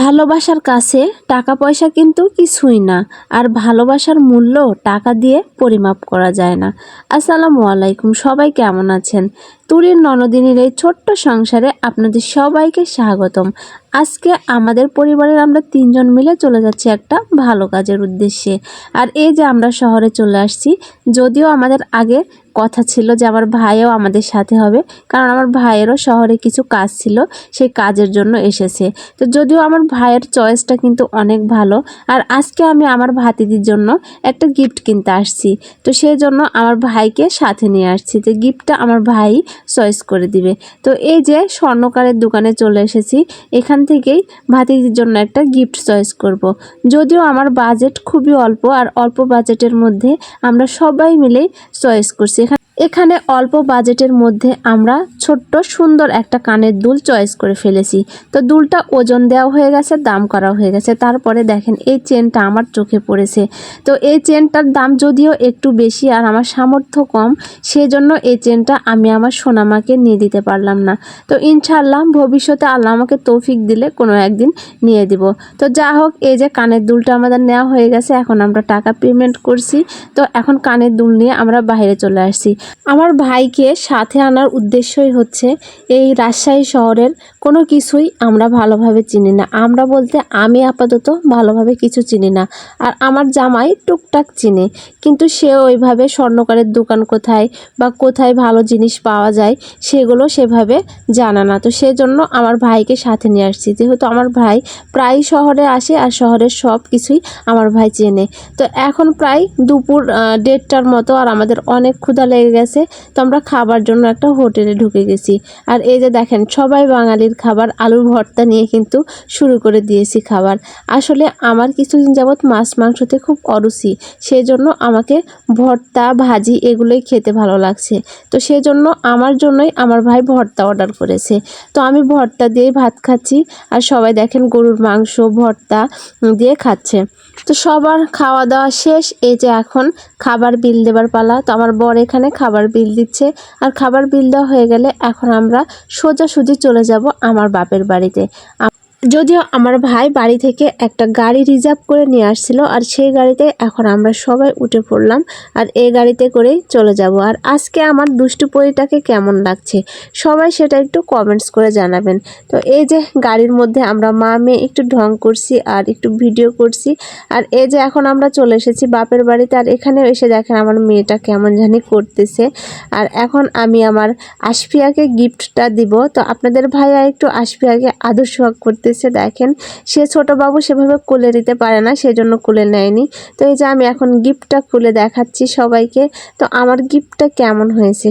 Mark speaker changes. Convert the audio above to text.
Speaker 1: ভালোবাসার কাছে টাকা পয়সা কিন্তু কিছুই না, আর ভালোবাসার মূল্য টাকা দিয়ে পরিমাপ করা যায় না। আসসালামু আলাইকুম, সবাই কেমন আছেন? তুরির ননদিনীর এই ছোট্ট সংসারে আপনাদের সবাইকে স্বাগতম। আজকে আমাদের পরিবারের আমরা তিনজন মিলে চলে যাচ্ছি একটা ভালো কাজের উদ্দেশ্যে। আর এই যে আমরা শহরে চলে আসছি, যদিও আমাদের আগে কথা ছিল যে আমার ভাইও আমাদের সাথে হবে। কারণ আমার ভাইয়েরও শহরে কিছু কাজ ছিল, সেই কাজের জন্য এসেছে। তো যদিও আমার ভাইয়ের চয়েসটা কিন্তু অনেক ভালো, আর আজকে আমি আমার ভাতিদির জন্য একটা গিফট কিনতে আসছি। তো সেই জন্য আমার ভাইকে সাথে নিয়ে আসছি যে গিফটটা আমার ভাই চয়েস করে দিবে। তো এই যে স্বর্ণকারের দোকানে চলে এসেছি, এখান থেকেই ভাতিজির জন্য একটা গিফট চয়েস করব। যদিও আমার বাজেট খুবই অল্প, আর অল্প বাজেটের মধ্যে আমরা সবাই মিলেই চয়েস করছি। এখানে এখানে অল্প বাজেটের মধ্যে আমরা ছোট্ট সুন্দর একটা কানের দুল চয়েস করে ফেলেছি। তো দুলটা ওজন দেওয়া হয়ে গেছে, দাম করা হয়ে গেছে। তারপরে দেখেন, এই চেনটা আমার চোখে পড়েছে। তো এই চেনটার দাম যদিও একটু বেশি আর আমার সামর্থ্য কম, সেজন্য এই চেনটা আমি আমার সোনামাকে নিয়ে দিতে পারলাম না। তো ইনশাআল্লাহ ভবিষ্যতে আল্লাহ আমাকে তৌফিক দিলে কোনো একদিন নিয়ে দিব। তো যা হোক, এই যে কানের দুলটা আমাদের নেওয়া হয়ে গেছে, এখন আমরা টাকা পেমেন্ট করছি। তো এখন কানের দুল নিয়ে আমরা বাইরে চলে আসছি। আমার ভাইকে সাথে আনার উদ্দেশ্যই হচ্ছে, এই রাজশাহী শহরের কোনো কিছুই আমরা ভালোভাবে চিনি না। আমরা বলতে আমি আপাতত ভালোভাবে কিছু চিনি না। আর আমার জামাই টুকটাক চিনে, কিন্তু সে ওইভাবে স্বর্ণকারের দোকান কোথায় বা কোথায় ভালো জিনিস পাওয়া যায় সেগুলো সেভাবে জানা না। তো সেজন্য আমার ভাইকে সাথে নিয়ে আসছি। যেহেতু আমার ভাই প্রায় শহরে আসে আর শহরের সব কিছুই আমার ভাই চেনে। তো এখন প্রায় দুপুর দেড়টার মতো আর আমাদের অনেক ক্ষুধা লেগে গেছে, তো আমরা খাবার জন্য একটা হোটেলে ঢুকে গেছি। আর এই যে দেখেন, সবাই বাঙালির খাবার, আলুর ভর্তা নিয়ে কিন্তু শুরু করে দিয়েছি খাবার। আসলে আমার কিছুদিন যাবৎ মাছ মাংসতে খুব অরুচি সেই জন্য আমাকে ভর্তা, ভাজি এগুলোই খেতে ভালো লাগছে। তো সেই জন্য আমার জন্যই আমার ভাই ভর্তা অর্ডার করেছে। তো আমি ভর্তা দিয়েই ভাত খাচ্ছি, আর সবাই দেখেন গরুর মাংস, ভর্তা দিয়ে খাচ্ছে। তো সবার খাওয়া দাওয়া শেষ, এই যে এখন খাবার বিল দেবার পালা। তো আমার বর এখানে খাবার বিল দিচ্ছে। আর খাবার বিল দেওয়া হয়ে গেলে এখন আমরা সোজাসুজি চলে যাব আমার বাপের বাড়িতে। যদিও আমার ভাই বাড়ি থেকে একটা গাড়ি রিজার্ভ করে নিয়ে আসছিল, আর সেই গাড়িতে এখন আমরা সবাই উঠে পড়লাম, আর এই গাড়িতে করেই চলে যাব। আর আজকে আমার দুষ্টু পরিটাকে কেমন লাগছে, সবাই সেটা একটু কমেন্টস করে জানাবেন। তো এই যে গাড়ির মধ্যে আমরা মা, মেয়ে একটু ঢং করছি আর একটু ভিডিও করছি, আর এই যে এখন আমরা চলে এসেছি বাপের বাড়িতে, আর এখানে এসে দেখেন আমার মেয়েটা কেমন জানি করতেছে। আর এখন আমি আমার আশফিয়াকে গিফটটা দিব। তো আপনাদের ভাইয়া একটু আশফিয়াকে আদর্শ সোহাগ করতেছে দেখেন, সে ছোট বাবু সেভাবে কোলে দিতে পারে না, সেজন্য কুলে নেয়নি। তো এই যে আমি এখন গিফটটা খুলে দেখাচ্ছি সবাইকে, তো আমার গিফটটা কেমন হয়েছে?